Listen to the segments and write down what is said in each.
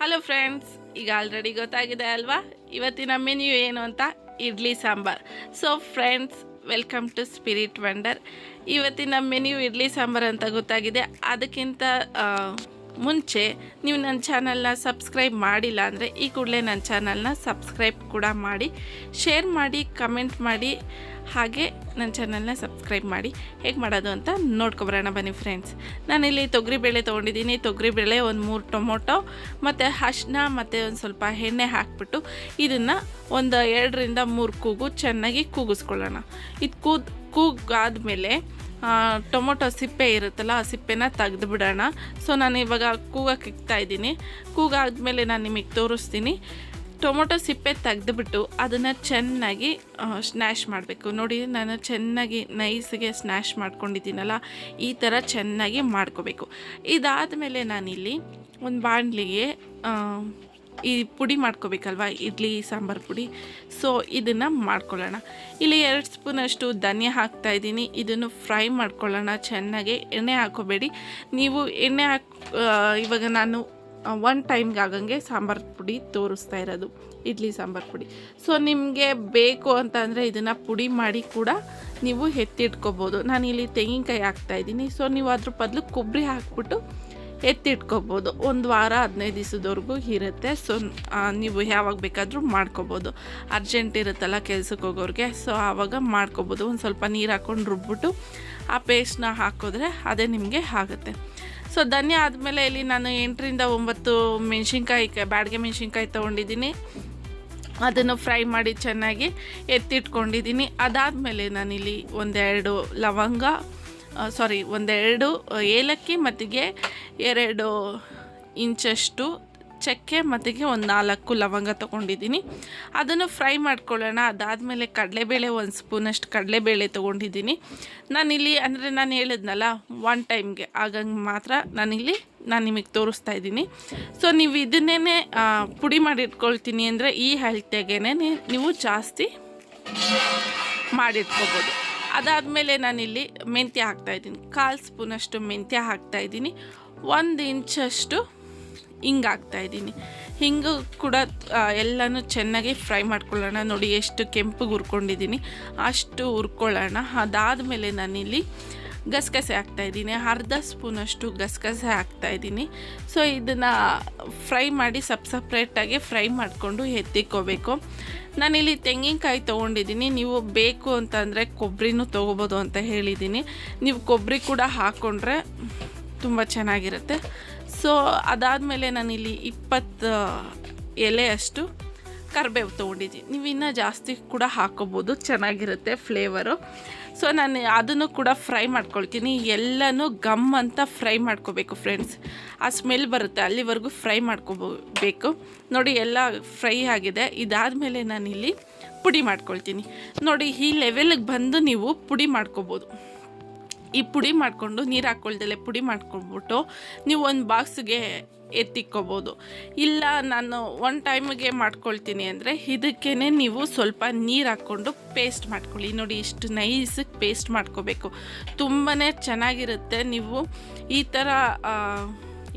Hello friends ಈಗ already ಗೊತ್ತಾಗಿದೆ ಅಲ್ವಾ? ಇವತ್ತಿನ ಮೆನ್ಯು ಏನು ಅಂತ? Idli sambar. So friends welcome to spirit wonder ಇವತ್ತಿನ ಮೆನ್ಯು ಇಡ್ಲಿ ಸಾಂಬಾರ್ ಅಂತ ಗೊತ್ತಾಗಿದೆ. ಅದಕ್ಕಿಂತ ಮುಂಚೆ ನೀವು ನನ್ನ ಚಾನಲ್ನ ಸಬ್ಸ್ಕ್ರೈಬ್ ಮಾಡಿಲ್ಲ ಅಂದರೆ ಈ ಕೂಡಲೇ ನನ್ನ ಚಾನಲ್ನ ಸಬ್ಸ್ಕ್ರೈಬ್ ಕೂಡ ಮಾಡಿ ಶೇರ್ ಮಾಡಿ ಕಮೆಂಟ್ ಮಾಡಿ ಹಾಗೆ ನನ್ನ ಚಾನಲ್ನ ಸಬ್ಸ್ಕ್ರೈಬ್ ಮಾಡಿ. ಹೇಗೆ ಮಾಡೋದು ಅಂತ ನೋಡ್ಕೊಬರೋಣ ಬನ್ನಿ ಫ್ರೆಂಡ್ಸ್. ನಾನಿಲ್ಲಿ ತೊಗರಿಬೇಳೆ ತೊಗೊಂಡಿದ್ದೀನಿ. ತೊಗರಿಬೇಳೆ ಒಂದು ಮೂರು ಟೊಮೊಟೊ ಮತ್ತು ಹಶ್ನ ಮತ್ತು ಒಂದು ಸ್ವಲ್ಪ ಎಣ್ಣೆ ಹಾಕ್ಬಿಟ್ಟು ಇದನ್ನು ಒಂದು ಎರಡರಿಂದ ಮೂರು ಕೂಗು ಚೆನ್ನಾಗಿ ಕೂಗಿಸ್ಕೊಳ್ಳೋಣ. ಇದು ಕೂದ್ ಕೂಗಾದ್ಮೇಲೆ ಆ, ಟೊಮೊಟೊ ಸಿಪ್ಪೆ ಇರುತ್ತಲ್ಲ, ಆ ಸಿಪ್ಪೆನ ತೆಗೆದು ಬಿಡೋಣ ಸೊ ನಾನು ಇವಾಗ ಕೂಗಕ್ಕೆ ಇದ್ದೀನಿ. ಕೂಗಾದ್ಮೇಲೆ ನಾನು ನಿಮಗೆ ತೋರಿಸ್ತೀನಿ. ಟೊಮೊಟೊ ಸಿಪ್ಪೆ ತೆಗೆದುಬಿಟ್ಟು ಅದನ್ನು ಚೆನ್ನಾಗಿ ಸ್ನ್ಯಾಶ್ ಮಾಡಬೇಕು. ನೋಡಿ, ನಾನು ಚೆನ್ನಾಗಿ ನೈಸ್ಗೆ ಸ್ನ್ಯಾಶ್ ಮಾಡ್ಕೊಂಡಿದ್ದೀನಲ್ಲ, ಈ ಥರ ಚೆನ್ನಾಗಿ ಮಾಡ್ಕೋಬೇಕು. ಇದಾದಮೇಲೆ ನಾನಿಲ್ಲಿ ಒಂದು ಬಾಣಲಿಗೆ ಈ ಪುಡಿ ಮಾಡ್ಕೋಬೇಕಲ್ವ? ಇಡ್ಲಿ, ಸಾಂಬಾರು ಪುಡಿ. ಸೊ ಇದನ್ನು ಮಾಡ್ಕೊಳ್ಳೋಣ. ಇಲ್ಲಿ ಎರಡು ಸ್ಪೂನಷ್ಟು ಧನಿಯಾ ಹಾಕ್ತಾ ಇದ್ದೀನಿ. ಇದನ್ನು ಫ್ರೈ ಮಾಡ್ಕೊಳ್ಳೋಣ ಚೆನ್ನಾಗಿ. ಎಣ್ಣೆ ಹಾಕೋಬೇಡಿ. ನೀವು ಎಣ್ಣೆ ಹಾಕ್ ಇವಾಗ ನಾನು ಒನ್ ಟೈಮ್ಗೆ ಆಗಂಗೆ ಸಾಂಬಾರು ಪುಡಿ ತೋರಿಸ್ತಾ ಇರೋದು. ಇಡ್ಲಿ, ಸಾಂಬಾರು ಪುಡಿ. ಸೊ ನಿಮಗೆ ಬೇಕು ಅಂತಂದರೆ ಇದನ್ನು ಪುಡಿ ಮಾಡಿ ಕೂಡ ನೀವು ಎತ್ತಿಟ್ಕೋಬೋದು. ಇಲ್ಲಿ ತೆಂಗಿನಕಾಯಿ ಹಾಕ್ತಾ ಇದ್ದೀನಿ. ಸೊ ನೀವು ಅದ್ರ ಬದಲು ಕೊಬ್ಬರಿ ಹಾಕ್ಬಿಟ್ಟು ಎತ್ತಿಟ್ಕೋಬೋದು. ಒಂದು ವಾರ, ಹದಿನೈದು ದಿವಸದವರೆಗೂ ಇರುತ್ತೆ. ಸೊ ನೀವು ಯಾವಾಗ ಬೇಕಾದರೂ ಮಾಡ್ಕೋಬೋದು. ಅರ್ಜೆಂಟ್ ಇರುತ್ತಲ್ಲ ಕೆಲ್ಸಕ್ಕೆ ಹೋಗೋರಿಗೆ. ಸೊ ಆವಾಗ ಮಾಡ್ಕೋಬೋದು. ಒಂದು ಸ್ವಲ್ಪ ನೀರು ಹಾಕ್ಕೊಂಡು ರುಬ್ಬಿಟ್ಟು ಆ ಪೇಸ್ಟ್ನ ಹಾಕಿದ್ರೆ ಅದೇ ನಿಮಗೆ ಆಗುತ್ತೆ. ಸೊ ಧನ್ಯ ಆದಮೇಲೆ ಇಲ್ಲಿ ನಾನು ಎಂಟರಿಂದ ಒಂಬತ್ತು ಮೆಣಸಿನ್ಕಾಯಿ ಬ್ಯಾಡ್ಗೆ ಮೆಣಸಿನ್ಕಾಯಿ ತೊಗೊಂಡಿದ್ದೀನಿ. ಅದನ್ನು ಫ್ರೈ ಮಾಡಿ ಚೆನ್ನಾಗಿ ಎತ್ತಿಟ್ಕೊಂಡಿದ್ದೀನಿ. ಅದಾದಮೇಲೆ ನಾನಿಲ್ಲಿ ಒಂದೆರಡು ಲವಂಗ ಸಾರಿ ಒಂದೆರಡು ಏಲಕ್ಕಿ ಮತ್ತಿಗೆ ಎರಡು ಇಂಚಷ್ಟು ಚಕ್ಕೆ ಮತ್ತಿಗೆ ಒಂದು ನಾಲ್ಕು ಲವಂಗ ತೊಗೊಂಡಿದ್ದೀನಿ. ಅದನ್ನು ಫ್ರೈ ಮಾಡ್ಕೊಳ್ಳೋಣ. ಅದಾದಮೇಲೆ ಕಡಲೆಬೇಳೆ ಒಂದು ಸ್ಪೂನಷ್ಟು ಕಡಲೆಬೇಳೆ ತೊಗೊಂಡಿದ್ದೀನಿ. ನಾನಿಲ್ಲಿ, ಅಂದರೆ ನಾನು ಹೇಳಿದ್ನಲ್ಲ ಒನ್ ಟೈಮ್ಗೆ ಆಗಂಗೆ ಮಾತ್ರ ನಾನಿಲ್ಲಿ, ನಾನು ನಿಮಗೆ ತೋರಿಸ್ತಾ ಇದ್ದೀನಿ. ಸೊ ನೀವು ಇದನ್ನೇ ಪುಡಿ ಮಾಡಿ ಇಟ್ಕೊಳ್ತೀನಿ ಅಂದರೆ ಈ ಹೆಲ್ತೆಗೇ ನೀವು ಜಾಸ್ತಿ ಮಾಡಿಟ್ಕೋಬೋದು. ಅದಾದಮೇಲೆ ನಾನಿಲ್ಲಿ ಮೆಂತ್ಯ ಹಾಕ್ತಾಯಿದ್ದೀನಿ ಕಾಲು ಸ್ಪೂನಷ್ಟು ಮೆಂತ್ಯ ಹಾಕ್ತಾಯಿದ್ದೀನಿ ಒಂದು ಇಂಚಷ್ಟು ಹಿಂಗೆ ಹಾಕ್ತಾಯಿದ್ದೀನಿ ಹಿಂಗು ಕೂಡ ಎಲ್ಲನೂ ಚೆನ್ನಾಗಿ ಫ್ರೈ ಮಾಡ್ಕೊಳ್ಳೋಣ. ನೋಡಿ ಎಷ್ಟು ಕೆಂಪಗೆ ಹುರ್ಕೊಂಡಿದ್ದೀನಿ. ಅಷ್ಟು ಹುರ್ಕೊಳ್ಳೋಣ. ಅದಾದಮೇಲೆ ನಾನಿಲ್ಲಿ ಗಸಗಸೆ ಹಾಕ್ತಾಯಿದ್ದೀನಿ ಅರ್ಧ ಸ್ಪೂನಷ್ಟು ಗಸಗಸೆ ಹಾಕ್ತಾಯಿದ್ದೀನಿ ಸೊ ಇದನ್ನು ಫ್ರೈ ಮಾಡಿ ಸಪ್ ಸಪ್ರೇಟಾಗಿ ಫ್ರೈ ಮಾಡಿಕೊಂಡು ಎತ್ತಿಕ್ಕೋಬೇಕು ನಾನಿಲ್ಲಿ ತೆಂಗಿನಕಾಯಿ ತೊಗೊಂಡಿದ್ದೀನಿ. ನೀವು ಬೇಕು ಅಂತಂದರೆ ಕೊಬ್ಬರಿನೂ ತೊಗೋಬೋದು ಅಂತ ಹೇಳಿದ್ದೀನಿ. ನೀವು ಕೊಬ್ಬರಿ ಕೂಡ ಹಾಕ್ಕೊಂಡ್ರೆ ತುಂಬ ಚೆನ್ನಾಗಿರುತ್ತೆ. ಸೊ ಅದಾದಮೇಲೆ ನಾನಿಲ್ಲಿ ಇಪ್ಪತ್ತು ಎಲೆಯಷ್ಟು ಕರಿಬೇವು ತೊಗೊಂಡಿದ್ದೀನಿ. ನೀವು ಇನ್ನೂ ಜಾಸ್ತಿ ಕೂಡ ಹಾಕೋಬೋದು. ಚೆನ್ನಾಗಿರುತ್ತೆ ಫ್ಲೇವರು ಸೊ ನಾನು ಅದನ್ನು ಕೂಡ ಫ್ರೈ ಮಾಡ್ಕೊಳ್ತೀನಿ. ಎಲ್ಲನೂ ಗಮ್ ಅಂತ ಫ್ರೈ ಮಾಡ್ಕೋಬೇಕು ಫ್ರೆಂಡ್ಸ್ ಆ ಸ್ಮೆಲ್ ಬರುತ್ತೆ. ಅಲ್ಲಿವರೆಗೂ ಫ್ರೈ ಮಾಡ್ಕೋಬೇಕು. ನೋಡಿ, ಎಲ್ಲ ಫ್ರೈ ಆಗಿದೆ. ಇದಾದಮೇಲೆ ನಾನಿಲ್ಲಿ ಪುಡಿ ಮಾಡ್ಕೊಳ್ತೀನಿ. ನೋಡಿ, ಈ ಲೆವೆಲ್ಗೆ ಬಂದು ನೀವು ಪುಡಿ ಮಾಡ್ಕೋಬೋದು. ಈ ಪುಡಿ ಮಾಡಿಕೊಂಡು, ನೀರು ಹಾಕ್ಕೊಳ್ದಲ್ಲೇ ಪುಡಿ ಮಾಡ್ಕೊಂಡ್ಬಿಟ್ಟು ನೀವು ಒಂದು ಬಾಕ್ಸ್ಗೆ ಎತ್ತಿಕ್ಕೋಬೋದು. ಇಲ್ಲ, ನಾನು ಒನ್ ಟೈಮಿಗೆ ಮಾಡ್ಕೊಳ್ತೀನಿ ಅಂದರೆ ಇದಕ್ಕೇ ನೀವು ಸ್ವಲ್ಪ ನೀರು ಹಾಕ್ಕೊಂಡು ಪೇಸ್ಟ್ ಮಾಡ್ಕೊಳ್ಳಿ. ನೋಡಿ, ಇಷ್ಟು ನೈಸಿಗೆ ಪೇಸ್ಟ್ ಮಾಡ್ಕೋಬೇಕು. ತುಂಬಾ ಚೆನ್ನಾಗಿರುತ್ತೆ. ನೀವು ಈ ಥರ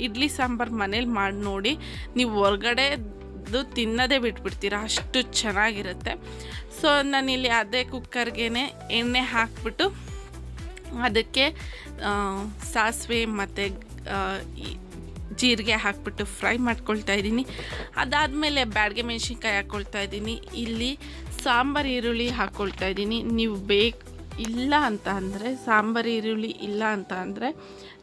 ಇಡ್ಲಿ ಸಾಂಬಾರು ಮನೇಲಿ ಮಾಡಿ ನೋಡಿ, ನೀವು ಹೊರ್ಗಡೆದು ತಿನ್ನೋದೇ ಬಿಟ್ಬಿಡ್ತೀರ. ಅಷ್ಟು ಚೆನ್ನಾಗಿರುತ್ತೆ. ಸೊ ನಾನಿಲ್ಲಿ ಅದೇ ಕುಕ್ಕರ್ಗೆ ಎಣ್ಣೆ ಹಾಕ್ಬಿಟ್ಟು ಅದಕ್ಕೆ ಸಾಸಿವೆ ಮತ್ತು ಜೀರಿಗೆ ಹಾಕ್ಬಿಟ್ಟು ಫ್ರೈ ಮಾಡ್ಕೊಳ್ತಾ ಇದ್ದೀನಿ. ಅದಾದಮೇಲೆ ಬ್ಯಾಡಿಗೆ ಮೆಣಸಿನ್ಕಾಯಿ ಹಾಕ್ಕೊಳ್ತಾ ಇದ್ದೀನಿ. ಇಲ್ಲಿ ಸಾಂಬಾರು, ಈರುಳ್ಳಿ ಹಾಕ್ಕೊಳ್ತಾ ಇದ್ದೀನಿ. ನೀವು ಬೇಕು ಇಲ್ಲ ಅಂತ ಅಂದರೆ, ಸಾಂಬಾರು ಈರುಳ್ಳಿ ಇಲ್ಲ ಅಂತ ಅಂದರೆ,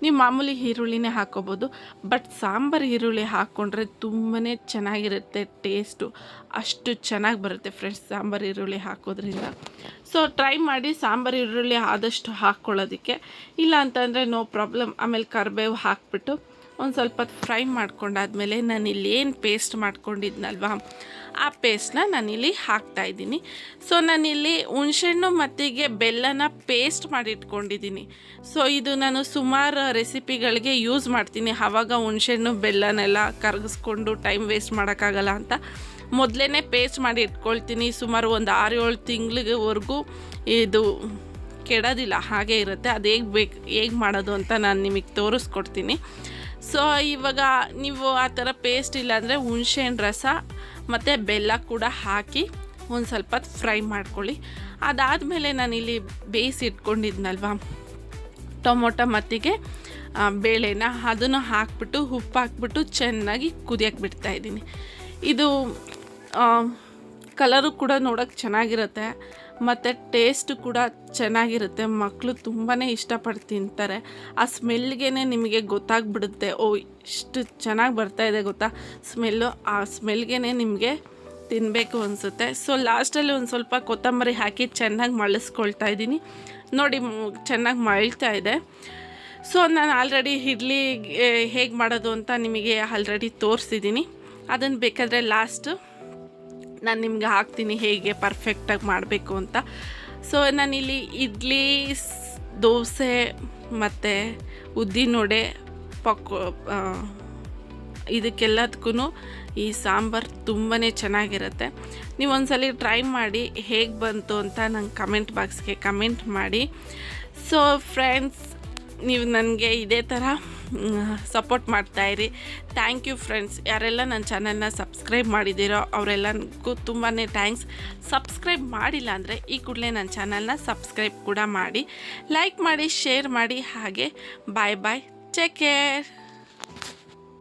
ನೀವು ಮಾಮೂಲಿ ಈರುಳ್ಳಿನೇ ಹಾಕ್ಕೋಬೋದು ಬಟ್ ಸಾಂಬಾರು ಈರುಳ್ಳಿ ಹಾಕ್ಕೊಂಡ್ರೆ ತುಂಬಾ ಚೆನ್ನಾಗಿರುತ್ತೆ ಟೇಸ್ಟು ಅಷ್ಟು ಚೆನ್ನಾಗಿ ಬರುತ್ತೆ ಫ್ರೆಂಡ್ಸ್ ಸಾಂಬಾರು ಈರುಳ್ಳಿ ಹಾಕೋದ್ರಿಂದ. ಸೊ ಟ್ರೈ ಮಾಡಿ ಸಾಂಬಾರು ಈರುಳ್ಳಿ ಆದಷ್ಟು ಹಾಕ್ಕೊಳ್ಳೋದಕ್ಕೆ ಇಲ್ಲ ಅಂತಂದರೆ ನೋ ಪ್ರಾಬ್ಲಮ್ ಆಮೇಲೆ ಕರಿಬೇವು ಹಾಕ್ಬಿಟ್ಟು ಒಂದು ಸ್ವಲ್ಪ ಫ್ರೈ ಮಾಡ್ಕೊಂಡಾದ್ಮೇಲೆ ಇಲ್ಲಿ ಏನು ಪೇಸ್ಟ್ ಮಾಡ್ಕೊಂಡಿದ್ನಲ್ವಾ, ಆ ಪೇಸ್ಟ್ನ ನಾನಿಲ್ಲಿ ಹಾಕ್ತಾಯಿದ್ದೀನಿ ಸೊ ನಾನಿಲ್ಲಿ ಹುಣಸೆಹಣ್ಣು ಮತ್ತಿಗೆ ಬೆಲ್ಲನ ಪೇಸ್ಟ್ ಮಾಡಿ ಇಟ್ಕೊಂಡಿದ್ದೀನಿ ಸೊ ಇದು ನಾನು ಸುಮಾರು ರೆಸಿಪಿಗಳಿಗೆ ಯೂಸ್ ಮಾಡ್ತೀನಿ. ಆವಾಗ ಹುಣ್ಸೆಹಣ್ಣು ಬೆಲ್ಲನೆಲ್ಲ ಕರಗಿಸ್ಕೊಂಡು ಟೈಮ್ ವೇಸ್ಟ್ ಮಾಡೋಕ್ಕಾಗಲ್ಲ ಅಂತ. ಮೊದಲೇ ಪೇಸ್ಟ್ ಮಾಡಿ ಇಟ್ಕೊಳ್ತೀನಿ. ಸುಮಾರು ಒಂದು ಆರು ಏಳು ತಿಂಗಳಿಗೆವರೆಗೂ ಇದು ಕೆಡೋದಿಲ್ಲ, ಹಾಗೆ ಇರುತ್ತೆ. ಅದು ಹೇಗೆ ಬೇಕು, ಹೇಗೆ ಮಾಡೋದು ಅಂತ ನಾನು ನಿಮಗೆ ತೋರಿಸ್ಕೊಡ್ತೀನಿ. ಸೊ ಇವಾಗ ನೀವು ಆ ಥರ ಪೇಸ್ಟ್ ಇಲ್ಲಾಂದರೆ ಹುಣಸೆಹಣ್ಣು ರಸ ಮತ್ತು ಬೆಲ್ಲ ಕೂಡ ಹಾಕಿ ಒಂದು ಸ್ವಲ್ಪ ಫ್ರೈ ಮಾಡ್ಕೊಳ್ಳಿ. ಅದಾದಮೇಲೆ ನಾನಿಲ್ಲಿ ಬೇಯಿಸಿ ಇಟ್ಕೊಂಡಿದ್ನಲ್ವ? ಟೊಮೊಟೊ ಮತ್ತಿಗೆ ಬೇಳೆನ ಅದನ್ನು ಹಾಕ್ಬಿಟ್ಟು, ಉಪ್ಪು ಹಾಕ್ಬಿಟ್ಟು ಚೆನ್ನಾಗಿ ಕುದಿಯಕ್ಕೆ ಬಿಡ್ತಾ ಇದ್ದೀನಿ. ಇದು ಕಲರು ಕೂಡ ನೋಡೋಕ್ಕೆ ಚೆನ್ನಾಗಿರುತ್ತೆ. ಮತ್ತು ಟೇಸ್ಟ್ ಕೂಡ ಚೆನ್ನಾಗಿರುತ್ತೆ. ಮಕ್ಕಳು ತುಂಬಾ ಇಷ್ಟಪಟ್ಟು ತಿಂತಾರೆ. ಆ ಸ್ಮೆಲ್ಗೆ ನಿಮಗೆ ಗೊತ್ತಾಗ್ಬಿಡುತ್ತೆ. ಓ, ಇಷ್ಟು ಚೆನ್ನಾಗಿ ಬರ್ತಾ ಇದೆ ಗೊತ್ತಾ? ಸ್ಮೆಲ್ಲು ಆ ಸ್ಮೆಲ್ಗೆ ನಿಮಗೆ ತಿನ್ನಬೇಕು ಅನಿಸುತ್ತೆ. ಸೊ ಲಾಸ್ಟಲ್ಲಿ ಒಂದು ಸ್ವಲ್ಪ ಕೊತ್ತಂಬರಿ ಹಾಕಿ ಚೆನ್ನಾಗಿ ಮಳಿಸ್ಕೊಳ್ತಾ ಇದ್ದೀನಿ. ನೋಡಿ ಚೆನ್ನಾಗಿ ಮಳ್ತಾ ಇದೆ. ಸೊ ನಾನು ಆಲ್ರೆಡಿ ಇಡ್ಲಿ ಹೇಗೆ ಮಾಡೋದು ಅಂತ ನಿಮಗೆ ಆಲ್ರೆಡಿ ತೋರಿಸಿದ್ದೀನಿ. ಅದನ್ನು ಬೇಕಾದರೆ ಲಾಸ್ಟು ನಾನು ನಿಮ್ಗೆ ಹಾಕ್ತೀನಿ ಹೇಗೆ ಪರ್ಫೆಕ್ಟಾಗಿ ಮಾಡಬೇಕು ಅಂತ. ಸೊ ನಾನಿಲ್ಲಿ ಇಡ್ಲಿ ದೋಸೆ ಮತ್ತು ಉದ್ದಿನೊಡೆ ಪಕೋ ಆ, ಇದಕ್ಕೆಲ್ಲದಕ್ಕೂ ಈ ಸಾಂಬಾರು ತುಂಬಾ ಚೆನ್ನಾಗಿರುತ್ತೆ. ನೀವು ಒಂದ್ಸಲ ಟ್ರೈ ಮಾಡಿ ಹೇಗೆ ಬಂತು ಅಂತ ನಂಗೆ ಕಮೆಂಟ್ ಬಾಕ್ಸ್ಗೆ ಕಮೆಂಟ್ ಮಾಡಿ. ಸೊ ಫ್ರೆಂಡ್ಸ್ ನೀವು ನನಗೆ ಇದೇ ಥರ ಸಪೋರ್ಟ್ ಮಾಡ್ತಾಯಿರಿ ಥ್ಯಾಂಕ್ ಯು ಫ್ರೆಂಡ್ಸ್ ಯಾರೆಲ್ಲ ನನ್ನ ಚಾನಲ್ನ ಸಬ್ಸ್ಕ್ರೈಬ್ ಮಾಡಿದ್ದೀರೋ ಅವರೆಲ್ಲರಿಗೂ ತುಂಬಾ ಥ್ಯಾಂಕ್ಸ್ ಸಬ್ಸ್ಕ್ರೈಬ್ ಮಾಡಿಲ್ಲ ಅಂದರೆ ಈ ಕೂಡಲೇ ನನ್ನ ಚಾನಲ್ನ ಸಬ್ಸ್ಕ್ರೈಬ್ ಕೂಡ ಮಾಡಿ. ಲೈಕ್ ಮಾಡಿ ಶೇರ್ ಮಾಡಿ, ಹಾಗೆ ಬಾಯ್ ಬಾಯ್ ಟೇಕ್ ಕೇರ್